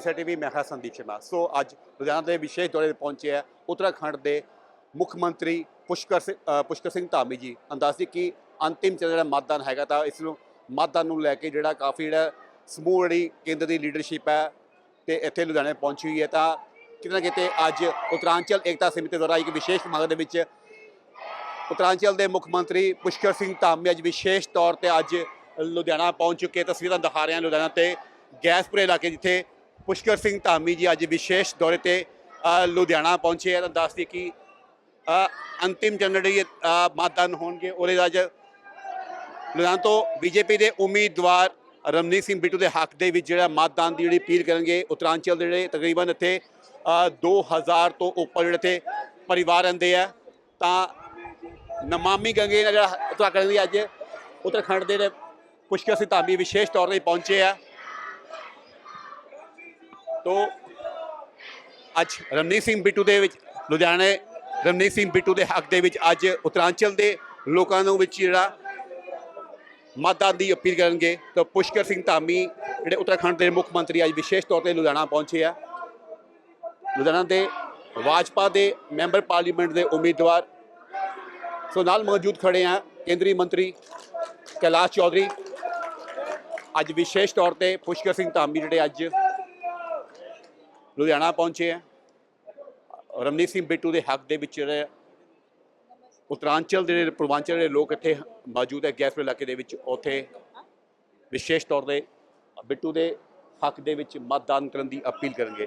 ਦੈਂਸਾ TV ਮੈਂ ਹਾਂ ਸੰਦੀਪ ਸ਼ਰਮਾ। ਸੋ ਅੱਜ ਲੁਧਿਆਣਾ ਦੇ ਵਿਸ਼ੇਸ਼ ਦੌਰੇ ਤੇ ਪਹੁੰਚੇ ਹੈ ਉੱਤਰਾਖੰਡ ਦੇ ਮੁੱਖ ਮੰਤਰੀ ਪੁਸ਼ਕਰ ਸਿੰਘ ਪੁਸ਼ਕਰ ਸਿੰਘ ਧਾਮੀ ਜੀ। ਅੰਦਾਜ਼ੀ ਕਿ ਅੰਤਿਮ ਚ ਜਿਹੜਾ ਮਤਦਾਨ ਹੈਗਾ ਤਾਂ ਇਸ ਨੂੰ ਮਤਦਾਨ ਨੂੰ ਲੈ ਕੇ ਜਿਹੜਾ ਕਾਫੀ ਜਿਹੜਾ ਸਮੂਹ ਜਿਹੜੀ ਕੇਂਦਰ ਦੀ ਲੀਡਰਸ਼ਿਪ ਹੈ ਤੇ ਇੱਥੇ ਲੁਧਿਆਣੇ ਪਹੁੰਚੀ ਹੋਈ ਹੈ ਤਾਂ ਕਿਤੇ ਨਾ ਕਿਤੇ ਅੱਜ ਉੱਤਰਾਂਚਲ ਏਕਤਾ ਸਮਿਤੀ ਦੁਆਰਾ ਇੱਕ ਵਿਸ਼ੇਸ਼ ਸਮਾਗਮ ਦੇ ਵਿੱਚ ਉੱਤਰਾਂਚਲ ਦੇ ਮੁੱਖ ਮੰਤਰੀ ਪੁਸ਼ਕਰ ਸਿੰਘ ਧਾਮੀ ਅੱਜ ਵਿਸ਼ੇਸ਼ ਤੌਰ ਤੇ ਅੱਜ ਲੁਧਿਆਣਾ ਪਹੁੰਚ ਚੁੱਕੇ ਤਸਵੀਰਾਂ ਦਿਖਾ ਰਹੇ ਹਾਂ ਲੁਧਿਆਣਾ ਤੇ ਗੈਸਪੁਰੇ ਇਲਾਕੇ ਜਿੱਥੇ ਪੁਸ਼ਕਰ ਸਿੰਘ ਧਾਮੀ ਜੀ ਅੱਜ ਵਿਸ਼ੇਸ਼ ਦੌਰੇ ਤੇ ਲੁਧਿਆਣਾ ਪਹੁੰਚੇ ਆ। ਤਾਂ ਦੱਸਦੀ ਕਿ ਅ, ਅੰਤਿਮ ਜਨਰਲੀ ਮਤਦਾਨ ਹੋਣਗੇ ਉਹਦੇ ਅੱਜ ਲੁਧਿਆਣਾ ਤੋਂ ਬੀਜੇਪੀ ਦੇ ਉਮੀਦਵਾਰ ਰਮਨੀਤ ਸਿੰਘ ਬਿੱਟੂ ਦੇ ਹੱਕ ਦੇ ਵਿੱਚ ਜਿਹੜਾ ਮਤਦਾਨ ਦੀ ਜਿਹੜੀ ਅਪੀਲ ਕਰਨਗੇ ਉੱਤਰਾਂਚਲ ਦੇ ਜਿਹੜੇ ਤਕਰੀਬਨ ਇੱਥੇ ਅ, 2000 ਤੋਂ ਉੱਪਰ ਜਿਹੜੇ ਇੱਥੇ ਪਰਿਵਾਰ ਰਹਿੰਦੇ ਆ। ਤਾਂ ਨਮਾਮੀ ਗੰਗੇ ਦਾ ਜਿਹੜਾ ਉੱਤਰਾਖੰਡ ਦੀ ਅੱਜ ਉੱਤਰਾਖੰਡ ਦੇ ਜਿਹੜੇ ਪੁਸ਼ਕਰ ਸਿੰਘ ਧਾਮੀ ਵਿਸ਼ੇਸ਼ ਤੌਰ ਤੇ ਪਹੁੰਚੇ ਆ। ਤੋਂ ਅੱਜ ਰਮਨੀਤ ਸਿੰਘ ਬਿੱਟੂ ਦੇ ਵਿੱਚ, ਲੁਧਿਆਣੇ ਰਮਨੀਤ ਸਿੰਘ ਬਿੱਟੂ ਦੇ ਹੱਕ ਦੇ ਵਿੱਚ ਅੱਜ ਉੱਤਰਾਂਚਲ ਦੇ ਲੋਕਾਂ ਨੂੰ ਵਿੱਚ ਜਿਹੜਾ ਮਤਦਾਨ ਦੀ ਅਪੀਲ ਕਰਨਗੇ, ਤਾਂ ਪੁਸ਼ਕਰ ਸਿੰਘ ਧਾਮੀ ਜਿਹੜੇ ਉੱਤਰਾਖੰਡ ਦੇ ਮੁੱਖ ਮੰਤਰੀ ਅੱਜ ਵਿਸ਼ੇਸ਼ ਤੌਰ ਤੇ ਲੁਧਿਆਣਾ ਪਹੁੰਚੇ ਆ। ਲੁਧਿਆਣਾ ਦੇ ਵਾਜਪਾ ਦੇ ਮੈਂਬਰ ਪਾਰਲੀਮੈਂਟ ਦੇ ਉਮੀਦਵਾਰ, ਸੋ ਨਾਲ ਮੌਜੂਦ ਖੜੇ ਆ ਕੇਂਦਰੀ ਮੰਤਰੀ ਕੈਲਾਸ਼ ਚੌਧਰੀ। ਅੱਜ ਵਿਸ਼ੇਸ਼ ਤੌਰ ਤੇ ਪੁਸ਼ਕਰ ਸਿੰਘ ਧਾਮੀ ਜਿਹੜੇ ਅੱਜ ਲੁਧਿਆਣਾ ਪਹੁੰਚੇ ਆ ਰਮਨੀਤ ਸਿੰਘ ਬਿੱਟੂ ਦੇ ਹੱਕ ਦੇ ਵਿੱਚ ਜਿਹੜੇ ਉੱਤਰਾਂਚਲ ਦੇ ਜਿਹੜੇ ਪੂਰਵਾਂਚਲ ਦੇ ਲੋਕ ਇੱਥੇ ਮੌਜੂਦ ਹੈ ਗੈਸਪੁਰ ਇਲਾਕੇ ਦੇ ਵਿੱਚ ਉੱਥੇ ਵਿਸ਼ੇਸ਼ ਤੌਰ ਤੇ ਬਿੱਟੂ ਦੇ हक ਦੇ ਵਿੱਚ मतदान ਕਰਨ ਦੀ अपील करेंगे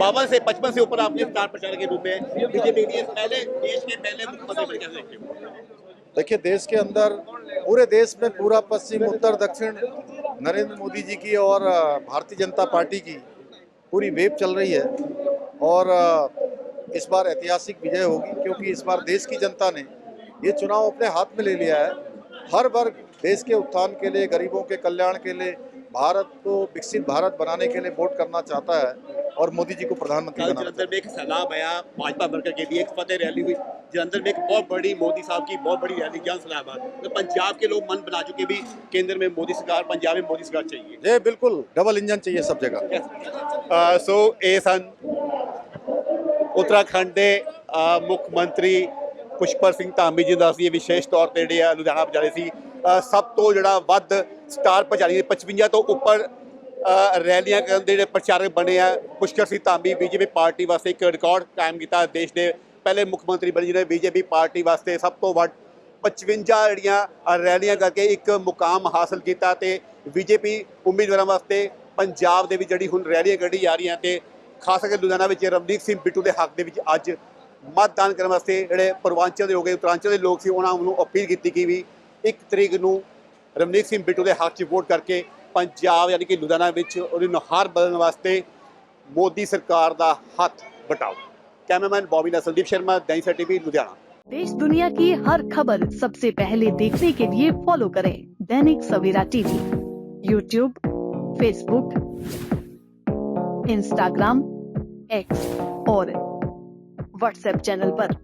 बावन से पचपन से ऊपर आपने स्टार प्रचार के रूप में बीजेपी के पहले देश के पहले मुख्यमंत्री कैसे देखते हो देखिए देश के अंदर पूरे देश में पूरा पश्चिम उत्तर दक्षिण नरेंद्र मोदी जी की और अ, भारतीय जनता पार्टी की पूरी वेब चल रही है और इस बार ऐतिहासिक विजय होगी क्योंकि इस बार देश की जनता ने ये चुनाव अपने हाथ में ले लिया है। हर वर्ग देश के उत्थान के लिए, गरीबों के कल्याण के लिए, भारत को विकसित भारत बनाने के लिए वोट करना चाहता है। और मोदी जी को प्रधानमंत्री कल बनाना चाहता है जलंधर में एक सैलाब आया भाजपा वर्कर के लिए एक फतेह रैली हुई जलंधर में एक बहुत बड़ी मोदी साहब की बहुत बड़ी रैली जन सैलाब है तो पंजाब के लोग मन बना चुके भी केंद्र में मोदी सरकार पंजाब में मोदी सरकार चाहिए ये बिल्कुल डबल इंजन चाहिए सब जगह ਅ, ਸੋ ਇਹ ਸਨ ਉੱਤਰਾਖੰਡ ਦੇ ਅ, ਮੁੱਖ ਮੰਤਰੀ ਪੁਸ਼ਪਰ ਸਿੰਘ ਧਾਮੀ ਜੀ ਦਾ ਸੀ ਵਿਸ਼ੇਸ਼ ਤੌਰ ਤੇ ਜਿਹੜੇ ਆ ਲੁਧਿਆਣਾ ਪਹੁੰਚਾਰੇ ਸੀ ਅ, ਸਭ ਤੋਂ ਜਿਹੜਾ ਵੱਧ ਸਟਾਰ ਪਹੁੰਚਾਰੀ 55 ਤੋਂ ਉੱਪਰ ਅ, ਰੈਲੀਆਂ ਕਰਨ ਦੇ ਜਿਹੜੇ ਪ੍ਰਚਾਰਕ ਬਣੇ ਆ ਪੁਸ਼ਕਰ ਸਿੰਘ ਧਾਮੀ ਬੀਜੇਪੀ ਪਾਰਟੀ ਵਾਸਤੇ ਇੱਕ ਰਿਕਾਰਡ ਕਾਇਮ ਕੀਤਾ ਦੇਸ਼ ਦੇ ਪਹਿਲੇ ਮੁੱਖ ਮੰਤਰੀ ਬਣੇ, ਜਿਹਨੇ ਬੀਜੇਪੀ ਪਾਰਟੀ ਵਾਸਤੇ ਸਭ ਤੋਂ ਵੱਧ 55 ਜਿਹੜੀਆਂ ਰੈਲੀਆਂ ਕਰਕੇ ਇੱਕ ਮੁਕਾਮ ਹਾਸਲ ਕੀਤਾ ਤੇ ਬੀਜੇਪੀ ਉਮੀਦਵਾਰਾਂ ਵਾਸਤੇ ਪੰਜਾਬ ਦੇ ਵਿੱਚ ਜਿਹੜੀ ਹੁਣ ਰੈਲੀਆਂ ਕੱਢੀ ਜਾ ਰਹੀਆਂ ਤੇ ਖਾਸ ਕਰਕੇ ਲੁਧਿਆਣਾ ਵਿੱਚ ਰਵਨੀਤ ਸਿੰਘ ਬਿੱਟੂ ਦੇ ਹੱਕ ਦੇ ਵਿੱਚ ਅੱਜ ਮਤਦਾਨ ਕਰਨ ਵਾਸਤੇ ਜਿਹੜੇ ਪੂਰਵਾਂਚਲ ਦੇ ਹੋ ਉਤਰਾਂਚਲ ਦੇ ਲੋਕ ਸੀ, ਉਹਨਾਂ ਨੂੰ ਅਪੀਲ ਕੀਤੀ ਕਿ ਵੀ ਇੱਕ ਤਰੀਕ ਨੂੰ ਰਵਨੀਤ ਸਿੰਘ ਬਿੱਟੂ ਦੇ ਹੱਕ 'ਚ ਵੋਟ ਕਰਕੇ पंजाब यानी कि लुधियाना ਵਿੱਚ ਉਹਦੀ ਨੁਹਾਰ ਬਦਲਣ ਵਾਸਤੇ ਮੋਦੀ ਸਰਕਾਰ ਦਾ ਹੱਥ कैमरामैन बॉबी ना संदीप शर्मा दैनिक सर टीवी लुधियाना देश दुनिया की हर खबर सबसे पहले देखने के लिए फॉलो करें Dainik Savera TV YouTube Facebook Instagram X और व्हाट्सएप चैनल पर।